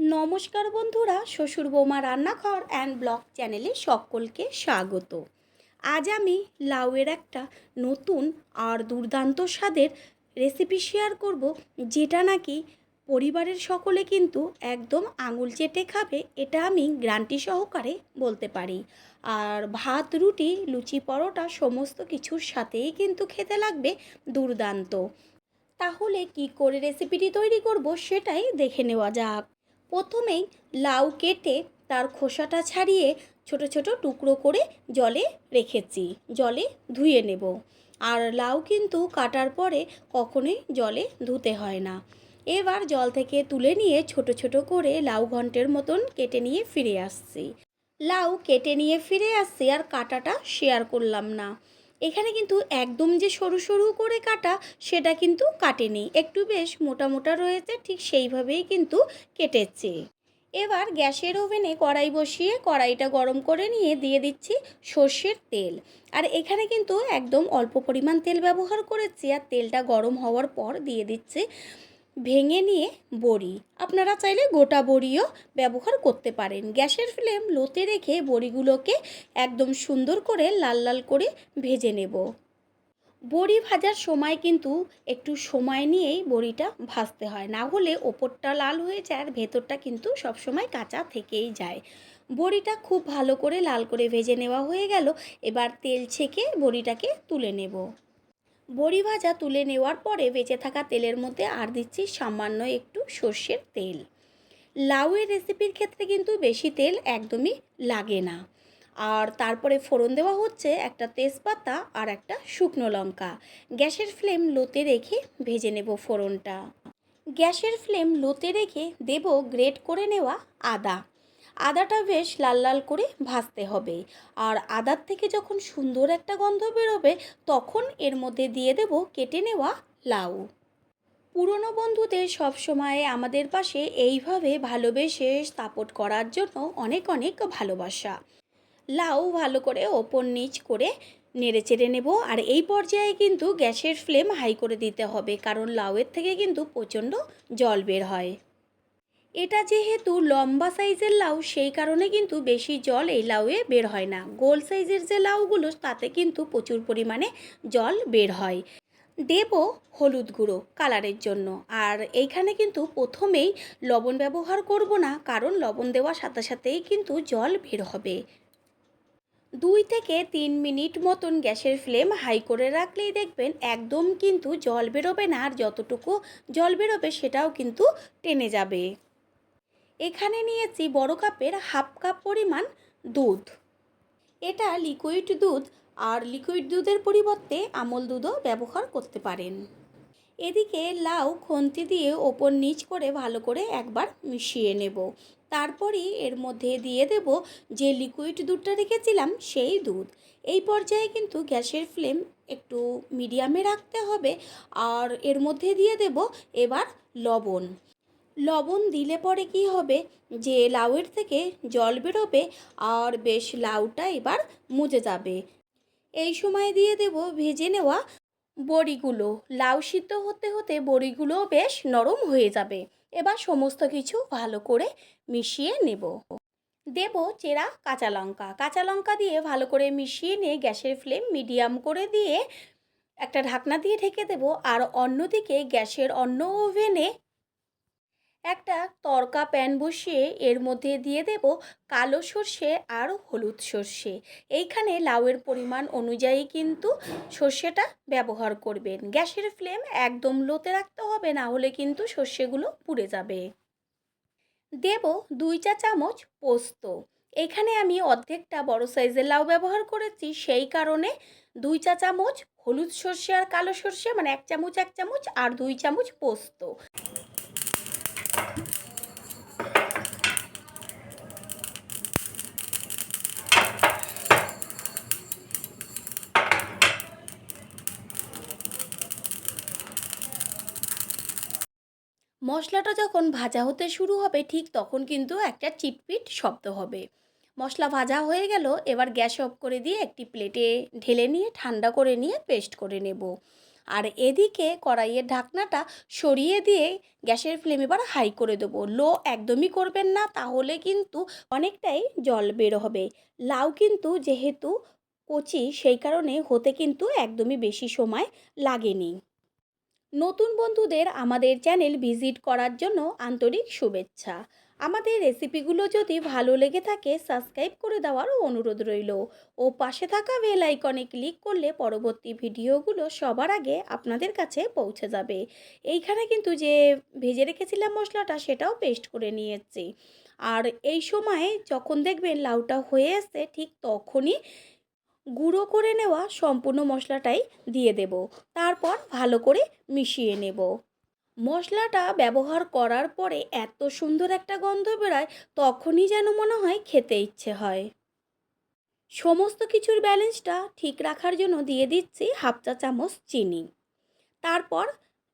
নমস্কার বন্ধুরা, শ্বশুর বৌমা রান্নাঘর অ্যান্ড ব্লগ চ্যানেলে সকলকে স্বাগত। আজ আমি লাউয়ের একটা নতুন আর দুর্দান্ত স্বাদের রেসিপি শেয়ার করব, যেটা নাকি পরিবারের সকলে কিন্তু একদম আঙুল চেটে খাবে, এটা আমি গ্রান্টি সহকারে বলতে পারি। আর ভাত, রুটি, লুচি, পরোটা সমস্ত কিছুর সাথেই কিন্তু খেতে লাগবে দুর্দান্ত। তাহলে কি করে রেসিপিটি তৈরি করব সেটাই দেখে নেওয়া যাক। প্রথমেই লাউ কেটে তার খোসাটা ছাড়িয়ে ছোট ছোট টুকরো করে জলে রেখেছি, জলে ধুয়ে নেব। আর লাউ কিন্তু কাটার পরে কখনোই জলে ধুতে হয় না। এবার জল থেকে তুলে নিয়ে ছোট ছোট করে লাউ ঘন্টের মতন কেটে নিয়ে ফিরে আসছি। লাউ কেটে নিয়ে ফিরে আসছি আর কাটাটা শেয়ার করলাম না। এখানে কিন্তু একদম যে সরু সরু করে কাটা, সেটা কিন্তু কাটেনি। একটু বেশ মোটা মোটা রয়েছে, ঠিক সেইভাবেই কিন্তু কেটেছে। এবার গ্যাসের ওভেনে কড়াই বসিয়ে কড়াইটা গরম করে নিয়ে দিয়ে দিচ্ছি সর্ষের তেল। আর এখানে কিন্তু একদম অল্প পরিমাণ তেল ব্যবহার করেছি, আর তেলটা গরম হওয়ার পর দিয়ে দিচ্ছি ভেঙে নিয়ে বড়ি। আপনারা চাইলে গোটা বড়িও ব্যবহার করতে পারেন। গ্যাসের ফ্লেম লোতে রেখে বড়িগুলোকে একদম সুন্দর করে লাল লাল করে ভেজে নেব। বড়ি ভাজার সময় কিন্তু একটু সময় নিয়েই বড়িটা ভাজতে হয়। না হলে ওপরটা লাল হয়ে যায় আর ভেতরটা কিন্তু সবসময় কাঁচা থেকেই যায়। বড়িটা খুব ভালো করে লাল করে ভেজে নেওয়া হয়ে গেল। এবার তেল ছেঁকে বড়িটাকে তুলে নেব। বড়ি ভাজা তুলে নেওয়ার পরে বেঁচে থাকা তেলের মধ্যে আর দিচ্ছি সামান্য একটু সর্ষের তেল। লাউয়ের রেসিপির ক্ষেত্রে কিন্তু বেশি তেল একদমই লাগে না। আর তারপরে ফোড়ন দেওয়া হচ্ছে একটা তেজপাতা আর একটা শুকনো লঙ্কা। গ্যাসের ফ্লেম লোতে রেখে ভেজে নেব ফোড়নটা। গ্যাসের ফ্লেম লোতে রেখে দেব গ্রেট করে নেওয়া আদা। আদাটা বেশ লাল লাল করে ভাজতে হবে। আর আদার থেকে যখন সুন্দর একটা গন্ধ বেরোবে, তখন এর মধ্যে দিয়ে দেব কেটে নেওয়া লাউ। পুরনো বন্ধুদের সবসময় আমাদের পাশে এইভাবে ভালোবেসে সাপোর্ট করার জন্য অনেক অনেক ভালোবাসা। লাউ ভালো করে ওপর নিচ করে নেড়ে চেড়ে নেব। আর এই পর্যায়ে কিন্তু গ্যাসের ফ্লেম হাই করে দিতে হবে, কারণ লাউয়ের থেকে কিন্তু প্রচণ্ড জল বের হয়। এটা যেহেতু লম্বা সাইজের লাউ, সেই কারণে কিন্তু বেশি জল এই লাউয়ে বের হয় না। গোল সাইজের যে লাউগুলো, তাতে কিন্তু প্রচুর পরিমাণে জল বের হয়। দেব হলুদ গুঁড়ো কালারের জন্য। আর এইখানে কিন্তু প্রথমেই লবণ ব্যবহার করব না, কারণ লবণ দেওয়ার সাথে সাথেই কিন্তু জল বের হবে। দুই থেকে তিন মিনিট মতন গ্যাসের ফ্লেম হাই করে রাখলেই দেখবেন একদম কিন্তু জল বেরোবে না, আর যতটুকু জল বেরোবে সেটাও কিন্তু টেনে যাবে। এখানে নিয়েছি বড় কাপের হাফ কাপ পরিমাণ দুধ। এটা লিকুইড দুধ আর লিকুইড দুধের পরিবর্তে আমল দুধও ব্যবহার করতে পারেন। এদিকে লাউ খন্তি দিয়ে ওপর নিচ করে ভালো করে একবার মিশিয়ে নেব। তারপরই এর মধ্যে দিয়ে দেব যে লিকুইড দুধটা রেখেছিলাম সেই দুধ। এই পর্যায়ে কিন্তু গ্যাসের ফ্লেম একটু মিডিয়ামে রাখতে হবে আর এর মধ্যে দিয়ে দেব এবার লবণ। লবণ দিলে পরে কি হবে? যে লাউয়ের থেকে জল বেরোবে আর বেশ লাউটা এবার মুজে যাবে। এই সময় দিয়ে দেব ভেজে নেওয়া বড়িগুলো। লাউ সিদ্ধ হতে হতে বড়িগুলোও বেশ নরম হয়ে যাবে। এবার সমস্ত কিছু ভালো করে মিশিয়ে নেব। দেব চেরা কাঁচা লঙ্কা। কাঁচা লঙ্কা দিয়ে ভালো করে মিশিয়ে নিয়ে গ্যাসের ফ্লেম মিডিয়াম করে দিয়ে একটা ঢাকনা দিয়ে ঢেকে দেব। আর অন্যদিকে গ্যাসের অন্য ওভেনে একটা তরকা প্যান বসিয়ে এর মধ্যে দিয়ে দেব কালো সর্ষে আর হলুদ সর্ষে। এইখানে লাউয়ের পরিমাণ অনুযায়ী কিন্তু সর্ষেটা ব্যবহার করবেন। গ্যাসের ফ্লেম একদম লোতে রাখতে হবে, না হলে কিন্তু সর্ষেগুলো পুড়ে যাবে। দেব দুই চা চামচ পোস্ত। এখানে আমি অর্ধেকটা বড় সাইজের লাউ ব্যবহার করেছি, সেই কারণে দুই চা চামচ হলুদ সর্ষে আর কালো সর্ষে মানে এক চামচ এক চামচ আর দুই চামচ পোস্ত। মশলাটা যখন ভাজা হতে শুরু হবে, ঠিক তখন কিন্তু একটা চিটপিট শব্দ হবে। মশলা ভাজা হয়ে গেল, এবার গ্যাস অফ করে দিয়ে একটি প্লেটে ঢেলে নিয়ে, ঠান্ডা করে নিয়ে পেস্ট করে নেব। আর এদিকে কড়াইয়ের ঢাকনাটা সরিয়ে দিয়ে গ্যাসের ফ্লেম এবার হাই করে দেবো। লো একদমই করবেন না, তাহলে কিন্তু অনেকটাই জল বের হবে। লাউ কিন্তু যেহেতু কচি, সেই কারণে হতে কিন্তু একদমই বেশি সময় লাগেনি। নতুন বন্ধুদের আমাদের চ্যানেল ভিজিট করার জন্য আন্তরিক শুভেচ্ছা। আমাদের রেসিপিগুলো যদি ভালো লেগে থাকে, সাবস্ক্রাইব করে দেওয়ারও অনুরোধ রইল। ও পাশে থাকা বেল আইকনে ক্লিক করলে পরবর্তী ভিডিওগুলো সবার আগে আপনাদের কাছে পৌঁছে যাবে। এইখানে কিন্তু যে ভেজে রেখেছিলাম মশলাটা, সেটাও পেস্ট করে নিয়েছি। আর এই সময়ে যখন দেখবেন লাউটা হয়ে আসছে ঠিক তখনই গুঁড়ো করে নেওয়া সম্পূর্ণ মশলাটাই দিয়ে দেব। তারপর ভালো করে মিশিয়ে নেব। মশলাটা ব্যবহার করার পরে এত সুন্দর একটা গন্ধ বেরোয়, তখনই যেন মনে হয় খেতে ইচ্ছে হয়। সমস্ত কিছুর ব্যালেন্সটা ঠিক রাখার জন্য দিয়ে দিচ্ছি হাফ চা চামচ চিনি। তারপর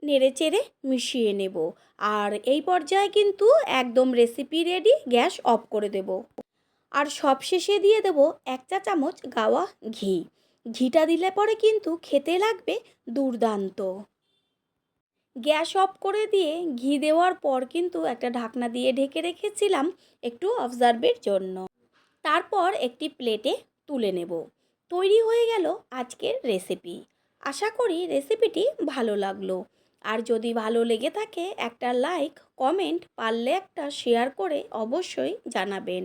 নেড়ে চেড়ে মিশিয়ে নেব। আর এই পর্যায়ে কিন্তু একদম রেসিপি রেডি গ্যাস অফ করে দেব। আর সবশেষে দিয়ে দেব এক চা চামচ গাওয়া ঘি। ঘিটা দিলে পরে কিন্তু খেতে লাগবে দুর্দান্ত। গ্যাস অফ করে দিয়ে ঘি দেওয়ার পর কিন্তু একটা ঢাকনা দিয়ে ঢেকে রেখেছিলাম একটু অবজার্ভের জন্য। তারপর একটি প্লেটে তুলে নেব। তৈরি হয়ে গেল আজকের রেসিপি। আশা করি রেসিপিটি ভালো লাগল। আর যদি ভালো লেগে থাকে একটা লাইক, কমেন্ট, পারলে একটা শেয়ার করে অবশ্যই জানাবেন।